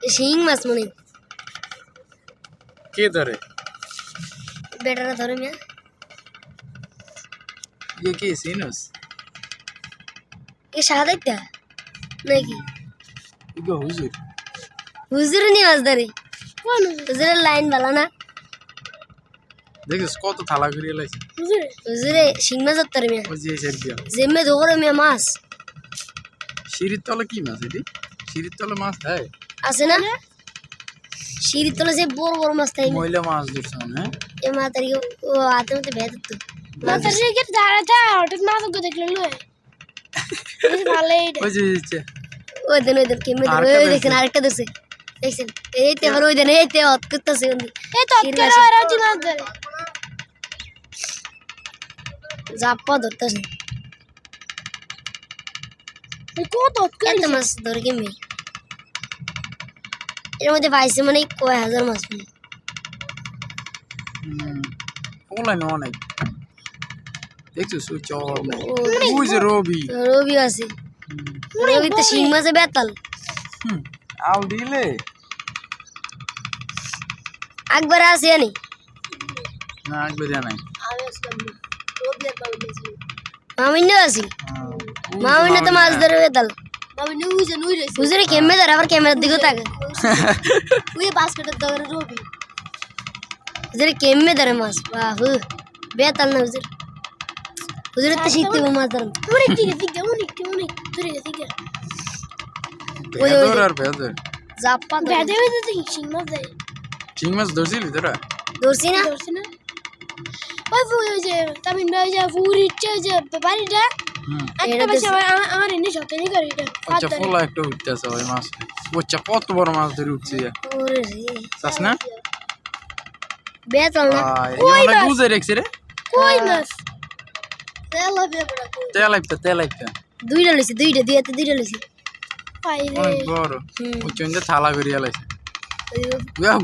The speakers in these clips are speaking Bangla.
শিং মাছ মনে। কে ধরে? বেটারা ধরে মিয়া ইয়ে কি সিনুস? এ সাদাইতা নাকি? ইগো হুজুর। হুজুর নিয়ে মাছ ধরে। হুজুরের লাইন ভালো না। দেখিস কত থালা করিয়ে লাইছে। হুজুরে? শিং মাছ ধরতে মিয়া। ওই যে সের দিয়া। জেমে ধরে মিয়া মাছ। সিঁড়ির তলে কি মাছ এটি? সিঁড়ির তলে মাছ দেয় আছে না? সিঁড়ির তলে যে বড় বড় মাছ তাই মহিলা মাছ ধরছে মানে এ মা তারি ও হাতে মধ্যে ভেদ তো মাথার রেখে দাঁড়াতে হঠাৎ মাথাকে দেখলে লয় বেশ ভালোই। ওই যে এই যে, ওই দেন ওই দেন কেমনে ওই দেখেন আরেকটা ধরছে। দেখছেন? এই তে আবার ওই দেন এই তে হত করতেছে এই তো কেন মাছ। আর হচ্ছে মাছ ধরে। জাপ্পা ধরতেছে। এই কত একটা মাছ ধরে কেমনি? এর মধ্যে পাইছে মানে কয় হাজার মাছ মানে হুম, অনেক দেখছিস ওই চর ওই যে রবি। রবি আছে। রবি তো শিং মাছে বেতাল। হুম, আল দিলে। আছে না মামিন্য আছে? মামিন্য তো মাছ ধরে বেতাল। বাবা নিউজ নুই আবার ক্যামেরার দিকে তাকে ওই বাস্কেটের দরে রবি হুজুরে কেমনে ধরে মাছ বাহু বেতাল না হুজুর হুজুরের তো শিখতে হবে মাছ ধরম অনেক দিকে দিকে অনেক অনেক দূরে দিকে ভেদর আর ভেদর জাপ্পা ধরে বেদে বেদে দেখি সিং মাছ দেয় চিং মাছ ধরছিলি তোরা ধরছি না ধরছে না ওই ফু- ওই যে তামিন ভাই যে ফুরি ইচ্ছে যে বাড়িটা হুম একটা এটা পাশে আমার আমার- আমার এনে সত্যি নি এটা আচ্ছা ফোলা একটা উঠতেছে ওই মাছ। বচ্চা কত বড় মাছ ধরে উঠছে ওরে রে। চাস না? বেতাল না। আয়, এই অনেক রেখছে রে। কই মাছ? তেল হবে বড় তেল আইপটা তেল আইপটা দুইটা লইছে দুইটা দুইটা দুইটা লইছে। পাই রে। অনেক বড়। চন্দে থালা করিয়া লাইছে।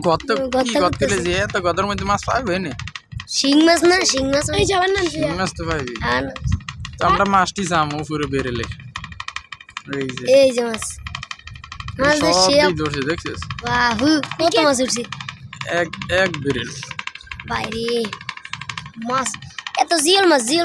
গত কি গত। যে এত গদর মধ্যে মাছ পাইবে না? শিং মাছ না শিং মাছ এই যাবার না চিং মাছ তো পাইবি। তো আমরা মাছটি যাম উপরে বেরেলে এই যে। এই যে মাছ। মাছ তো সে সবই ধরছে দেখছিস? বাহু কত মাছ উঠছে এক এক বেরেল বাইরে। মাছ এত জিয়ল মাছ জিয়াল